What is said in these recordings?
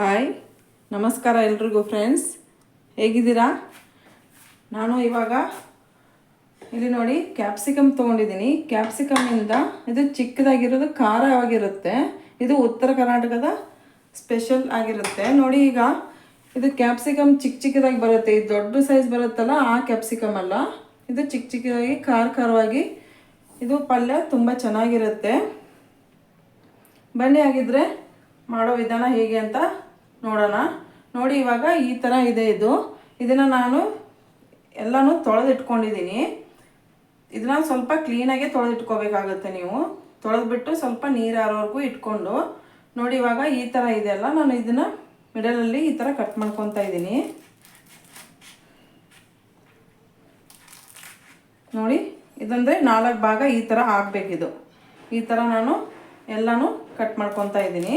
Hi ನಮಸ್ಕಾರ ಎಲ್ರಿಗೂ friends ಹೇಗಿದ್ದೀರಾ? ನಾನು ಇವಾಗ ಇಲ್ಲಿ ನೋಡಿ ಕ್ಯಾಪ್ಸಿಕಮ್ ತೊಗೊಂಡಿದ್ದೀನಿ. ಕ್ಯಾಪ್ಸಿಕಮ್ಮಿಂದ ಇದು ಚಿಕ್ಕದಾಗಿರೋದು ಖಾರವಾಗಿರುತ್ತೆ ಇದು ಉತ್ತರ ಕರ್ನಾಟಕದ ಸ್ಪೆಷಲ್ ಆಗಿರುತ್ತೆ. ನೋಡಿ ಈಗ ಇದು ಕ್ಯಾಪ್ಸಿಕಮ್ ಚಿಕ್ಕ ಚಿಕ್ಕದಾಗಿ ಬರುತ್ತೆ. ಇದು ದೊಡ್ಡ ಸೈಜ್ ಬರುತ್ತಲ್ಲ ಆ ಕ್ಯಾಪ್ಸಿಕಮ್ ಅಲ್ಲ. ಇದು ಚಿಕ್ಕ ಚಿಕ್ಕದಾಗಿ, ಖಾರ ಖಾರವಾಗಿ ಇದು ಪಲ್ಯ ತುಂಬ ಚೆನ್ನಾಗಿರುತ್ತೆ. ಬನ್ನಿ ಆಗಿದ್ರೆ ಮಾಡೋ ವಿಧಾನ ಹೇಗೆ ಅಂತ ನೋಡೋಣ. ನೋಡಿ ಇವಾಗ ಈ ಥರ ಇದೆ ಇದು. ಇದನ್ನು ನಾನು ಎಲ್ಲನೂ ತೊಳೆದಿಟ್ಕೊಂಡಿದ್ದೀನಿ ಇದನ್ನ ಸ್ವಲ್ಪ ಕ್ಲೀನಾಗೆ ತೊಳೆದಿಟ್ಕೋಬೇಕಾಗುತ್ತೆ ನೀವು. ತೊಳೆದ್ಬಿಟ್ಟು ಸ್ವಲ್ಪ ನೀರು ಆರೋವರೆಗೂ ಇಟ್ಕೊಂಡು. ನೋಡಿ ಇವಾಗ ಈ ಥರ ಇದೆಯಲ್ಲ ನಾನು ಇದನ್ನು ಮಿಡಲಲ್ಲಿ ಈ ಥರ ಕಟ್ ಮಾಡ್ಕೊತಾ ಇದ್ದೀನಿ ನೋಡಿ, ಇದಂದರೆ ನಾಲ್ಕು ಭಾಗ ಈ ಥರ ಆಗಬೇಕಿದು. ಈ ಥರ ನಾನು ಎಲ್ಲನೂ ಕಟ್ ಮಾಡ್ಕೊತಾ ಇದ್ದೀನಿ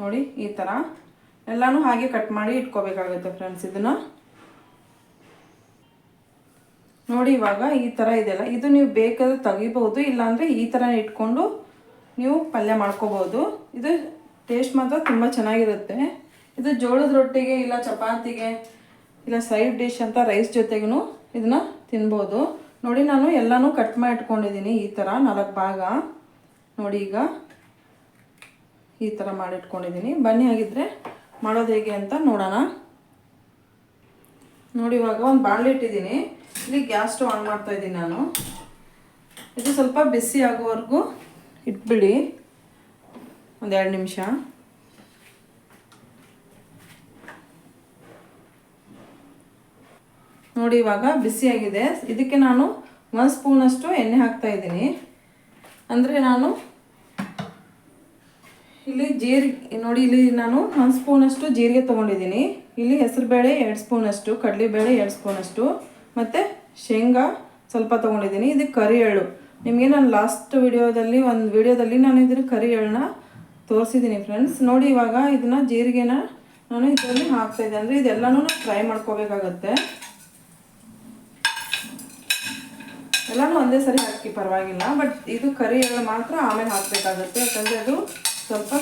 ನೋಡಿ, ಈ ಥರ ಎಲ್ಲನೂ ಹಾಗೆ ಕಟ್ ಮಾಡಿ ಇಟ್ಕೋಬೇಕಾಗುತ್ತೆ ಫ್ರೆಂಡ್ಸ್ ಇದನ್ನು. ನೋಡಿ, ಇವಾಗ ಈ ಥರ ಇದೆಲ್ಲ ಇದು ನೀವು ಬೇಕಾದ್ರೆ ತೆಗಿಬೋದು ಇಲ್ಲಾಂದರೆ ಈ ಥರ ಇಟ್ಕೊಂಡು ನೀವು ಪಲ್ಯ ಮಾಡ್ಕೋಬೋದು ಇದು ಟೇಸ್ಟ್ ಮಾತ್ರ ತುಂಬ ಚೆನ್ನಾಗಿರುತ್ತೆ. ಇದು ಜೋಳದ ರೊಟ್ಟಿಗೆ ಇಲ್ಲ ಚಪಾತಿಗೆ ಇಲ್ಲ ಸೈಡ್ ಡಿಶ್ ಅಂತ ರೈಸ್ ಜೊತೆಗೂ ಇದನ್ನ ತಿನ್ಬೋದು. ನೋಡಿ, ನಾನು ಎಲ್ಲನೂ ಕಟ್ ಮಾಡಿ ಇಟ್ಕೊಂಡಿದ್ದೀನಿ ಈ ಥರ ನಾಲ್ಕು ಭಾಗ. ನೋಡಿ ಈಗ. ಈ ಥರ ಮಾಡಿಟ್ಕೊಂಡಿದ್ದೀನಿ. ಬನ್ನಿ ಆಗಿದ್ದರೆ ಮಾಡೋದು ಹೇಗೆ ಅಂತ ನೋಡೋಣ. ನೋಡಿ, ಇವಾಗ ಒಂದು ಬಾಣಲೆ ಇಟ್ಟಿದ್ದೀನಿ. ಇಲ್ಲಿ ಗ್ಯಾಸ್ ಸ್ಟವ್ ಆನ್ ಮಾಡ್ತಾ ಇದ್ದೀನಿ ನಾನು. ಇದು ಸ್ವಲ್ಪ ಬಿಸಿ ಆಗೋವರೆಗೂ ಇಟ್ಬಿಡಿ. ಒಂದು ಎರಡು ನಿಮಿಷ. ನೋಡಿ, ಇವಾಗ ಬಿಸಿಯಾಗಿದೆ ಇದಕ್ಕೆ ನಾನು ಒಂದು ಸ್ಪೂನಷ್ಟು ಎಣ್ಣೆ ಹಾಕ್ತಾ ಇದ್ದೀನಿ. ಅಂದರೆ ನಾನು ಇಲ್ಲಿ ಜೀರಿಗೆ ನೋಡಿ, ಇಲ್ಲಿ ನಾನು ಒಂದು ಸ್ಪೂನಷ್ಟು ಜೀರಿಗೆ ತೊಗೊಂಡಿದ್ದೀನಿ. ಇಲ್ಲಿ ಹೆಸರುಬೇಳೆ ಎರಡು ಸ್ಪೂನಷ್ಟು ಕಡಲೆಬೇಳೆ ಎರಡು ಸ್ಪೂನಷ್ಟು ಮತ್ತು ಶೇಂಗಾ ಸ್ವಲ್ಪ ತೊಗೊಂಡಿದ್ದೀನಿ. ಇದು ಕರಿ ಎಳ್ಳು. ನಿಮಗೆ ನಾನು ಲಾಸ್ಟ್ ವಿಡಿಯೋದಲ್ಲಿ, ಒಂದು ವಿಡಿಯೋದಲ್ಲಿ ನಾನು ಇದನ್ನು ಕರಿ ಎಳ್ಳನ್ನ ತೋರಿಸಿದ್ದೀನಿ ಫ್ರೆಂಡ್ಸ್ ನೋಡಿ, ಇವಾಗ ಇದನ್ನು ಜೀರಿಗೆನ ನಾನು ಇದರಲ್ಲಿ ಹಾಕ್ತಾಯಿದ್ದೆ ಅಂದರೆ ಇದೆಲ್ಲನೂ ಫ್ರೈ ಮಾಡ್ಕೋಬೇಕಾಗತ್ತೆ. ಎಲ್ಲನೂ ಒಂದೇ ಸರಿ ಹಾಕಿ ಪರವಾಗಿಲ್ಲ ಬಟ್ ಇದು ಕರಿ ಎಳ್ಳು ಮಾತ್ರ ಆಮೇಲೆ ಹಾಕಬೇಕಾಗುತ್ತೆ. ಯಾಕಂದರೆ ಅದು ಸ್ವಲ್ಪ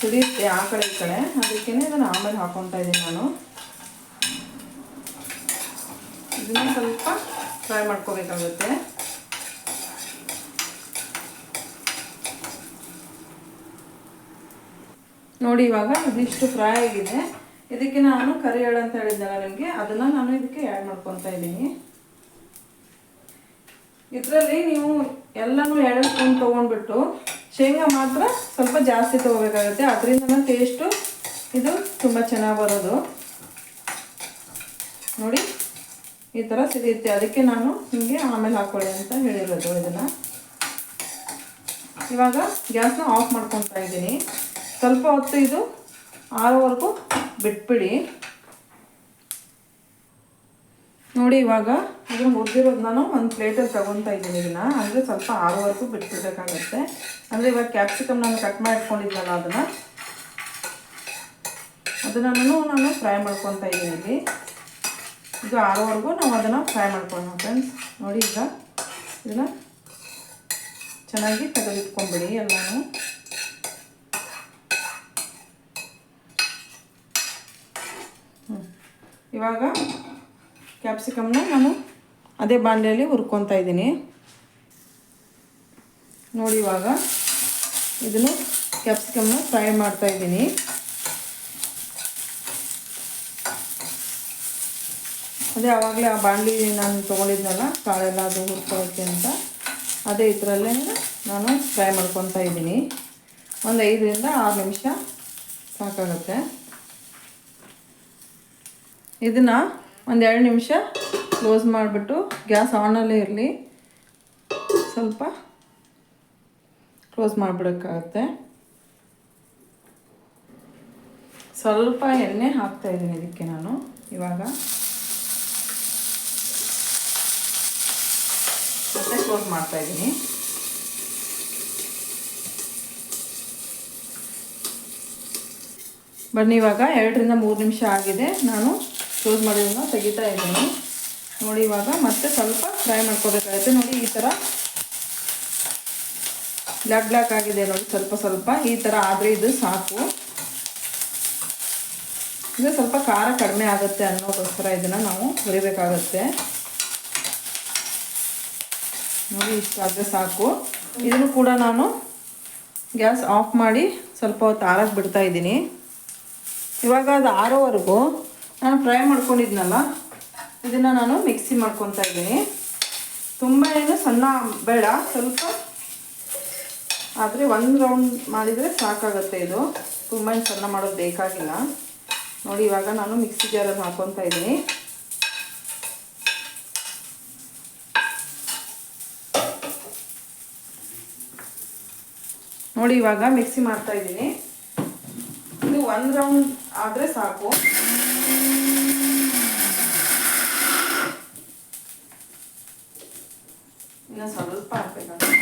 ಕುದಿಯುತ್ತೆ ಆ ಕಡೆ ಈ ಕಡೆ. ಅದಕ್ಕೇ ಇದನ್ನು ಆಮೇಲೆ ಹಾಕೊತಾ ಇದ್ದೀನಿ ನಾನು. ಇದನ್ನು ಸ್ವಲ್ಪ ಫ್ರೈ ಮಾಡ್ಕೋಬೇಕಾಗುತ್ತೆ. ನೋಡಿ ಇವಾಗ ಇದಿಷ್ಟು ಫ್ರೈ ಆಗಿದೆ. ಇದಕ್ಕೆ ನಾನು ಕರಿ ಎಳ್ಳು ಅಂತ ಹೇಳಿದ್ದೆಲ್ಲ ನಿಮಗೆ, ಅದನ್ನು ನಾನು ಇದಕ್ಕೆ ಆ್ಯಡ್ ಮಾಡ್ಕೊತಾ ಇದ್ದೀನಿ ಇದರಲ್ಲಿ ನೀವು ಎಲ್ಲನೂ ಎರಡು ಸ್ಪೂನ್ ತೊಗೊಂಡ್ಬಿಟ್ಟು ಶೇಂಗಾ ಮಾತ್ರ ಸ್ವಲ್ಪ ಜಾಸ್ತಿ ತೊಗೋಬೇಕಾಗುತ್ತೆ. ಅದರಿಂದ ಟೇಸ್ಟು ಇದು ತುಂಬ ಚೆನ್ನಾಗಿ ಬರೋದು. ನೋಡಿ, ಈ ಥರ ಸಿಗುತ್ತೆ. ಅದಕ್ಕೆ ನಾನು ನಿಮಗೆ ಆಮೇಲೆ ಹಾಕ್ಕೊಳ್ಳಿ ಅಂತ ಹೇಳಿರೋದು ಇದನ್ನು. ಇವಾಗ ಗ್ಯಾಸ್ನ ಆಫ್ ಮಾಡ್ಕೊತಾ ಇದ್ದೀನಿ. ಸ್ವಲ್ಪ ಹೊತ್ತು ಇದು ಆರೋವರೆಗೂ ಬಿಟ್ಬಿಡಿ. ನೋಡಿ ಇವಾಗ ಇದನ್ನು ಮುರಿದಿರೋದು ನಾನು ಒಂದು ಪ್ಲೇಟಲ್ಲಿ ತಗೊತಾ ಇದ್ದೀನಿ ಇದನ್ನು. ಅಂದರೆ ಸ್ವಲ್ಪ ಆರೋವರೆಗೂ ಬಿಟ್ಬಿಡ್ಬೇಕಾಗತ್ತೆ. ಅಂದರೆ ಇವಾಗ ಕ್ಯಾಪ್ಸಿಕಮ್ ನಾನು ಕಟ್ ಮಾಡಿಟ್ಕೊಂಡಿದ್ದಲ್ಲ ಅದನ್ನು. ಅದನ್ನು ನಾನು ಫ್ರೈ ಮಾಡ್ಕೊತಾ ಇದ್ದೀನಿ ಇಲ್ಲಿ. ಇದು ಆರೋವರೆಗೂ ನಾವು ಅದನ್ನು ಫ್ರೈ ಮಾಡ್ಕೊಳ್ಳೋಣ ಫ್ರೆಂಡ್ಸ್ ನೋಡಿ ಈಗ ಇದನ್ನು ಚೆನ್ನಾಗಿ ತೆಗೆದಿಟ್ಕೊಂಬಿಡಿ ಎಲ್ಲನೂ. ಇವಾಗ ಕ್ಯಾಪ್ಸಿಕಮ್ನ ನಾನು ಅದೇ ಬಾಂಡೆಯಲ್ಲಿ ಹುರ್ಕೊತಾ ಇದ್ದೀನಿ. ನೋಡಿ ಇವಾಗ ಇದನ್ನು ಕ್ಯಾಪ್ಸಿಕಮ್ನ ಫ್ರೈ ಮಾಡ್ತಾ ಇದ್ದೀನಿ. ಅದೇ ಆವಾಗಲೇ ಆ ಬಾಣಲಿ ನಾನು ತೊಗೊಂಡಿದ್ನಲ್ಲ, ಕಾಳೆಲ್ಲ ಅದು ಹುರ್ಕೊಳ್ಳೋಕ್ಕೆ ಅಂತ. ಅದೇ ಇದರಲ್ಲೇ ನಾನು ಫ್ರೈ ಮಾಡ್ಕೊತಾ ಇದ್ದೀನಿ. ಒಂದು ಐದರಿಂದ ಆರು ನಿಮಿಷ ಸಾಕಾಗುತ್ತೆ. ಇದನ್ನು ಒಂದು ಎರಡು ನಿಮಿಷ ಕ್ಲೋಸ್ ಮಾಡಿಬಿಟ್ಟು ಗ್ಯಾಸ್ ಆನಲ್ಲೇ ಇರಲಿ. ಸ್ವಲ್ಪ ಕ್ಲೋಸ್ ಮಾಡಿಬಿಡೋಕ್ಕಾಗತ್ತೆ. ಸ್ವಲ್ಪ ಎಣ್ಣೆ ಹಾಕ್ತಾ ಇದ್ದೀನಿ ಇದಕ್ಕೆ ನಾನು ಇವಾಗ. ಮತ್ತೆ ಕ್ಲೋಸ್ ಮಾಡ್ತಾ ಇದ್ದೀನಿ. ಬನ್ನಿ ಇವಾಗ ಎರಡರಿಂದ ಮೂರು ನಿಮಿಷ ಆಗಿದೆ. ನಾನು ಕ್ಲೋಸ್ ಮಾಡಿರೋದನ್ನ ತೆಗಿತಾ ಇದ್ದೀನಿ. ನೋಡಿ ಇವಾಗ ಮತ್ತೆ ಸ್ವಲ್ಪ ಫ್ರೈ ಮಾಡ್ಕೋಬೇಕಾಗುತ್ತೆ. ನೋಡಿ ಈ ಥರ ಬ್ಲ್ಯಾಕ್ ಬ್ಲ್ಯಾಕ್ ಆಗಿದೆ ನೋಡಿ, ಸ್ವಲ್ಪ ಸ್ವಲ್ಪ. ಈ ಥರ ಆದರೆ ಇದು ಸಾಕು. ಇದು ಸ್ವಲ್ಪ ಖಾರ ಕಡಿಮೆ ಆಗುತ್ತೆ ಅನ್ನೋದಕ್ಕೋಸ್ಕರ ಇದನ್ನು ನಾವು ಹುರಿಬೇಕಾಗತ್ತೆ ನೋಡಿ ಇಷ್ಟಾದರೆ ಸಾಕು. ಇದನ್ನು ಕೂಡ ನಾನು ಗ್ಯಾಸ್ ಆಫ್ ಮಾಡಿ ಸ್ವಲ್ಪ ಹೊತ್ತು ಆರಕ್ಕೆ ಬಿಡ್ತಾ ಇದ್ದೀನಿ. ಇವಾಗ ಅದು ಆರೋವರೆಗೂ ನಾನು ಫ್ರೈ ಮಾಡ್ಕೊಂಡಿದ್ನಲ್ಲ, ಇದನ್ನು ನಾನು ಮಿಕ್ಸಿ ಮಾಡ್ಕೊತಾ ಇದ್ದೀನಿ. ತುಂಬ ಏನು ಸಣ್ಣ ಬೇಡ, ಸ್ವಲ್ಪ. ಆದರೆ ಒಂದು ರೌಂಡ್ ಮಾಡಿದರೆ ಸಾಕಾಗುತ್ತೆ ಇದು. ತುಂಬ ಸಣ್ಣ ಮಾಡೋದು ಬೇಕಾಗಿಲ್ಲ. ನೋಡಿ, ಇವಾಗ ನಾನು ಮಿಕ್ಸಿ ಜಾರಲ್ಲಿ ಹಾಕ್ಕೊತಾ ಇದ್ದೀನಿ. ನೋಡಿ, ಇವಾಗ ಮಿಕ್ಸಿ ಮಾಡ್ತಾ ಇದ್ದೀನಿ. ಇದು ಒಂದು ರೌಂಡ್ ಆದರೆ ಸಾಕು. ಇನ್ನು ಸ್ವಲ್ಪ ಹಾಕ್ಬೇಕಾಗುತ್ತೆ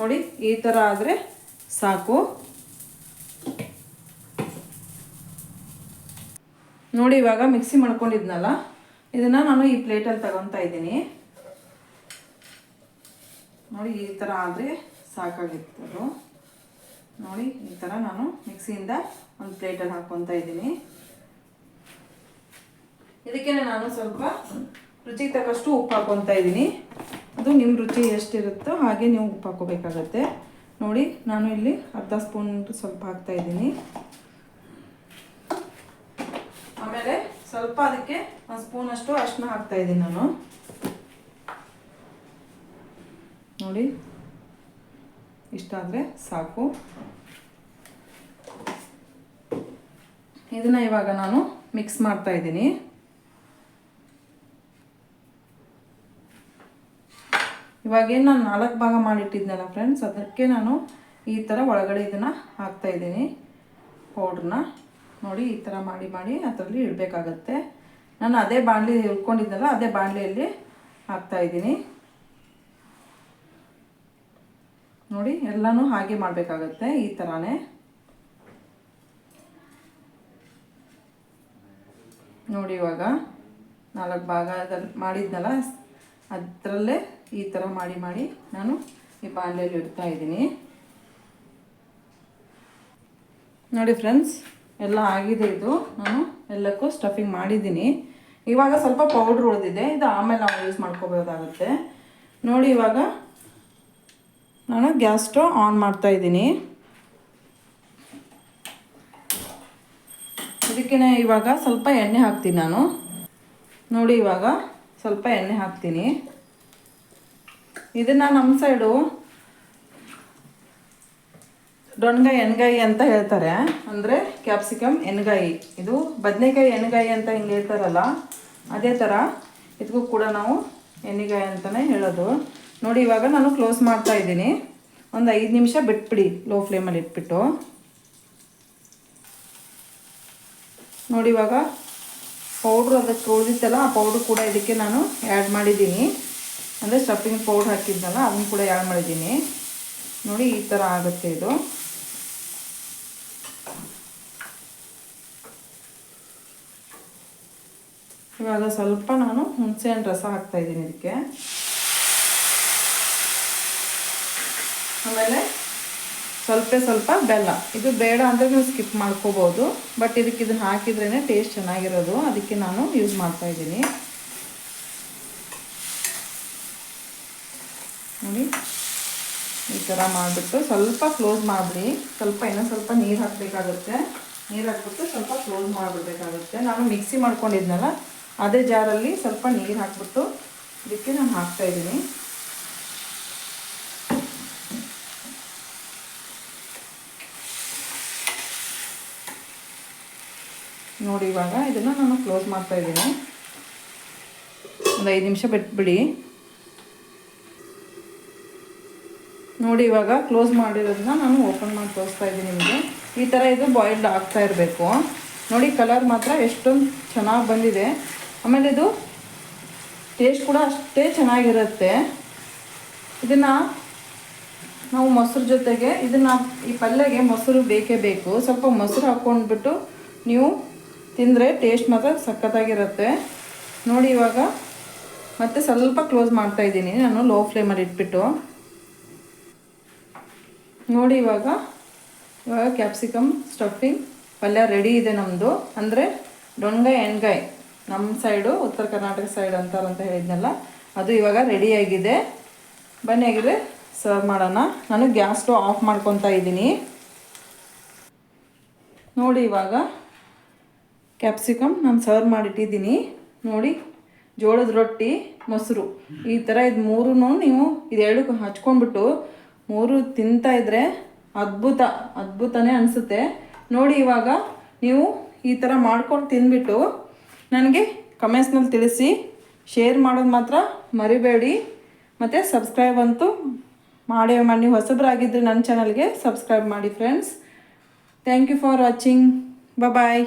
ನೋಡಿ, ಈ ಥರ ಆದರೆ ಸಾಕು. ನೋಡಿ, ಇವಾಗ ಮಿಕ್ಸಿ ಮಾಡ್ಕೊಂಡಿದ್ನಲ್ಲ? ಇದನ್ನು ನಾನು ಈ ಪ್ಲೇಟಲ್ಲಿ ತಗೊತಾ ಇದ್ದೀನಿ. ನೋಡಿ, ಈ ಥರ ಆದರೆ ಸಾಕಾಗಿತ್ತು ನೋಡಿ, ಈ ಥರ ನಾನು ಮಿಕ್ಸಿಯಿಂದ ಒಂದು ಪ್ಲೇಟಲ್ಲಿ ಹಾಕ್ಕೊತಾ ಇದ್ದೀನಿ. ಇದಕ್ಕೆ ನಾನು ಸ್ವಲ್ಪ ರುಚಿಗೆ ತಕ್ಕಷ್ಟು ಉಪ್ಪು ಹಾಕೊತಾ ಇದ್ದೀನಿ. ಅದು ನಿಮ್ಮ ರುಚಿ ಎಷ್ಟಿರುತ್ತೋ ಹಾಗೆ ನೀವು ಉಪ್ಪು ಹಾಕೋಬೇಕಾಗತ್ತೆ ನೋಡಿ, ನಾನು ಇಲ್ಲಿ ಅರ್ಧ ಸ್ಪೂನ್ ಸ್ವಲ್ಪ ಹಾಕ್ತಾ ಇದ್ದೀನಿ. ಆಮೇಲೆ ಸ್ವಲ್ಪ ಅದಕ್ಕೆ ಒಂದು ಸ್ಪೂನಷ್ಟು ಅರಿಶಿನ ಹಾಕ್ತಾ ಇದ್ದೀನಿ ನಾನು. ನೋಡಿ ಇಷ್ಟಾದರೆ ಸಾಕು. ಇದನ್ನು ಇವಾಗ ನಾನು ಮಿಕ್ಸ್ ಮಾಡ್ತಾ ಇದ್ದೀನಿ. ಇವಾಗೇನು ನಾನು ನಾಲ್ಕು ಭಾಗ ಮಾಡಿಟ್ಟಿದ್ನಲ್ಲ ಫ್ರೆಂಡ್ಸ್ ಅದಕ್ಕೆ ನಾನು ಈ ಥರ ಒಳಗಡೆ ಇದನ್ನು ಹಾಕ್ತಾ ಇದ್ದೀನಿ. ಪೌಡ್ರನ್ನ ನೋಡಿ ಈ ಥರ ಮಾಡಿ ಮಾಡಿ ಅದರಲ್ಲಿ ಇಡಬೇಕಾಗತ್ತೆ. ನಾನು ಅದೇ ಬಾಣಲಿ ಇಟ್ಕೊಂಡಿದ್ದೆನಲ್ಲ ಅದೇ ಬಾಣಲಿಯಲ್ಲಿ ಹಾಕ್ತಾ ಇದ್ದೀನಿ. ನೋಡಿ ಎಲ್ಲನೂ ಹಾಗೆ ಮಾಡಬೇಕಾಗತ್ತೆ ಈ ಥರನೇ ನೋಡಿ ಇವಾಗ ನಾಲ್ಕು ಭಾಗದಲ್ಲಿ ಮಾಡಿದ್ನಲ್ಲ ಅದರಲ್ಲೇ ಈ ಥರ ಮಾಡಿ ಮಾಡಿ ನಾನು ಈ ಬಾಣಲೆಯಲ್ಲಿ ಇಡ್ತಾ ಇದ್ದೀನಿ. ನೋಡಿ ಫ್ರೆಂಡ್ಸ್ ಎಲ್ಲ ಆಗಿದೆ ಇದು. ನಾನು ಎಲ್ಲಕ್ಕೂ ಸ್ಟಫಿಂಗ್ ಮಾಡಿದ್ದೀನಿ. ಇವಾಗ ಸ್ವಲ್ಪ ಪೌಡ್ರ್ ಉಳಿದಿದೆ. ಇದು ಆಮೇಲೆ ನಾವು ಯೂಸ್ ಮಾಡ್ಕೋಬೋದಾಗುತ್ತೆ. ನೋಡಿ ಇವಾಗ ನಾನು ಗ್ಯಾಸ್ ಸ್ಟವ್ ಆನ್ ಮಾಡ್ತಾ ಇದ್ದೀನಿ. ಇದಕ್ಕೆ ಇವಾಗ ಸ್ವಲ್ಪ ಎಣ್ಣೆ ಹಾಕ್ತೀನಿ ನಾನು. ನೋಡಿ ಇವಾಗ ಸ್ವಲ್ಪ ಎಣ್ಣೆ ಹಾಕ್ತೀನಿ. ಇದನ್ನು ನಮ್ಮ ಸೈಡು ಡೊಣ್ಗಾಯಿ ಎಣ್ಗಾಯಿ ಅಂತ ಹೇಳ್ತಾರೆ. ಅಂದರೆ ಕ್ಯಾಪ್ಸಿಕಮ್ ಎಣ್ಗಾಯಿ. ಇದು ಬದನೆಕಾಯಿ, ಎಣ್ಗಾಯಿ ಅಂತ ಹಿಂಗೆ ಹೇಳ್ತಾರಲ್ಲ, ಅದೇ ಥರ ಇದಕ್ಕೂ ಕೂಡ ನಾವು ಎಣ್ಣೆಗಾಯಿ ಅಂತಲೇ ಹೇಳೋದು. ನೋಡಿ, ಇವಾಗ ನಾನು ಕ್ಲೋಸ್ ಮಾಡ್ತಾ ಇದ್ದೀನಿ. ಒಂದು ಐದು ನಿಮಿಷ ಬಿಟ್ಬಿಡಿ, ಲೋ ಫ್ಲೇಮಲ್ಲಿ ಇಟ್ಬಿಟ್ಟು. ನೋಡಿ, ಇವಾಗ ಪೌಡ್ರ್ ಅದಕ್ಕೆ ಉಳಿದಿತ್ತಲ್ಲ ಆ ಪೌಡ್ರ್ ಕೂಡ ಇದಕ್ಕೆ ನಾನು ಆ್ಯಡ್ ಮಾಡಿದ್ದೀನಿ. ಅಂದರೆ ಸ್ಟಫಿಂಗ್ ಪೌಡ್ರ್ ಹಾಕಿದ್ನಲ್ಲ, ಅದನ್ನು ಕೂಡ ಆ್ಯಡ್ ಮಾಡಿದ್ದೀನಿ. ನೋಡಿ, ಈ ಥರ ಆಗುತ್ತೆ ಇದು. ಇವಾಗ ಸ್ವಲ್ಪ ನಾನು ಹುಣಸೆಹಣ್ಣು ರಸ ಹಾಕ್ತಾಯಿದ್ದೀನಿ ಇದಕ್ಕೆ. ಆಮೇಲೆ ಸ್ವಲ್ಪ ಸ್ವಲ್ಪ ಬೆಲ್ಲ. ಇದು ಬೇಡ ಅಂದರೆ ನೀವು ಸ್ಕಿಪ್ ಮಾಡ್ಕೋಬೋದು. ಬಟ್ ಇದಕ್ಕೆ ಇದನ್ನು ಹಾಕಿದ್ರೇ ಟೇಸ್ಟ್ ಚೆನ್ನಾಗಿರೋದು. ಅದಕ್ಕೆ ನಾನು ಯೂಸ್ ಮಾಡ್ತಾ ಇದ್ದೀನಿ. ನೋಡಿ. ಈ ಥರ ಮಾಡಿಬಿಟ್ಟು ಸ್ವಲ್ಪ ಕ್ಲೋಸ್ ಮಾಡಿರಿ ಸ್ವಲ್ಪ ಏನೋ ಸ್ವಲ್ಪ ನೀರು ಹಾಕಬೇಕಾಗುತ್ತೆ. ನೀರು ಹಾಕ್ಬಿಟ್ಟು ಸ್ವಲ್ಪ ಕ್ಲೋಸ್ ಮಾಡಿಬಿಡ್ಬೇಕಾಗುತ್ತೆ. ನಾನು ಮಿಕ್ಸಿ ಮಾಡ್ಕೊಂಡಿದ್ನಲ್ಲ, ಅದೇ ಜಾರಲ್ಲಿ ಸ್ವಲ್ಪ ನೀರು ಹಾಕ್ಬಿಟ್ಟು ಇದಕ್ಕೆ ನಾನು ಹಾಕ್ತಾಯಿದ್ದೀನಿ ನೋಡಿ ಇವಾಗ ಇದನ್ನು ನಾನು ಕ್ಲೋಸ್ ಮಾಡ್ತಾ ಇದ್ದೀನಿ. ಒಂದು ಐದು ನಿಮಿಷ ಬಿಟ್ಬಿಡಿ. ನೋಡಿ ಇವಾಗ ಕ್ಲೋಸ್ ಮಾಡಿರೋದನ್ನ ನಾನು ಓಪನ್ ಮಾಡಿ ತೋರಿಸ್ತಾ ಇದ್ದೀನಿ ನಿಮಗೆ. ಈ ಥರ ಇದು ಬಾಯ್ಲ್ಡ್ ಆಗ್ತಾ ಇರಬೇಕು. ನೋಡಿ ಕಲರ್ ಮಾತ್ರ ಎಷ್ಟೊಂದು ಚೆನ್ನಾಗಿ ಬಂದಿದೆ. ಆಮೇಲೆ ಇದು ಟೇಸ್ಟ್ ಕೂಡ ಅಷ್ಟೇ ಚೆನ್ನಾಗಿರುತ್ತೆ. ಇದನ್ನು ನಾವು ಮೊಸರು ಜೊತೆಗೆ ಇದನ್ನು ಈ ಪಲ್ಯಗೆ ಮೊಸರು ಬೇಕೇ ಬೇಕು. ಸ್ವಲ್ಪ ಮೊಸರು ಹಾಕ್ಕೊಂಡ್ಬಿಟ್ಟು ನೀವು ತಿಂದರೆ ಟೇಸ್ಟ್ ಮಾತ್ರ ಸಖತ್ತಾಗಿರುತ್ತೆ. ನೋಡಿ ಇವಾಗ ಮತ್ತೆ ಸ್ವಲ್ಪ ಕ್ಲೋಸ್ ಮಾಡ್ತಾ ಇದ್ದೀನಿ ನಾನು ಲೋ ಫ್ಲೇಮಲ್ಲಿ ಇಟ್ಬಿಟ್ಟು. ನೋಡಿ ಇವಾಗ ಇವಾಗ ಕ್ಯಾಪ್ಸಿಕಮ್ ಸ್ಟಫಿಂಗ್ ಪಲ್ಯ ರೆಡಿ ಇದೆ ನಮ್ಮದು ಅಂದರೆ ಡೊಣ್ಗಾಯಿ ಎಣ್ಗಾಯಿ ನಮ್ಮ ಸೈಡು ಉತ್ತರ ಕರ್ನಾಟಕ ಸೈಡ್ ಅಂತಾರಂತ ಹೇಳಿದ್ನಲ್ಲ, ಅದು ಇವಾಗ ರೆಡಿಯಾಗಿದೆ ಬನ್ನಿ ಆಗಿದ್ರೆ ಸರ್ವ್ ಮಾಡೋಣ. ನಾನು ಗ್ಯಾಸ್ ಸ್ಟವ್ ಆಫ್ ಮಾಡ್ಕೊತಾ ಇದ್ದೀನಿ. ನೋಡಿ ಇವಾಗ ಕ್ಯಾಪ್ಸಿಕಮ್ ನಾನು ಸರ್ವ್ ಮಾಡಿಟ್ಟಿದ್ದೀನಿ. ನೋಡಿ, ಜೋಳದ ರೊಟ್ಟಿ, ಮೊಸರು. ಈ ಥರ ಇದು ಮೂರೂ ನೀವು ಇದೆರಡು ಹಚ್ಕೊಂಡ್ಬಿಟ್ಟು ಮೂರು ತಿಂತಾ ಇದ್ರೆ ಅದ್ಭುತ, ಅದ್ಭುತನೇ ಅನಿಸುತ್ತೆ. ನೋಡಿ ಇವಾಗ ನೀವು ಈ ಥರ ಮಾಡ್ಕೊಂಡು ತಿಂದ್ಬಿಟ್ಟು ನನಗೆ ಕಮೆಂಟ್ಸ್ನಲ್ಲಿ ತಿಳಿಸಿ ಶೇರ್ ಮಾಡೋದು ಮಾತ್ರ ಮರಿಬೇಡಿ. ಮತ್ತು ಸಬ್ಸ್ಕ್ರೈಬ್ ಅಂತೂ ಮಾಡಿ ಮಾಡಿ ನೀವು ಹೊಸಬ್ರಾಗಿದ್ದರೆ ನನ್ನ ಚಾನಲ್ಗೆ ಸಬ್ಸ್ಕ್ರೈಬ್ ಮಾಡಿ friends thank you for watching bye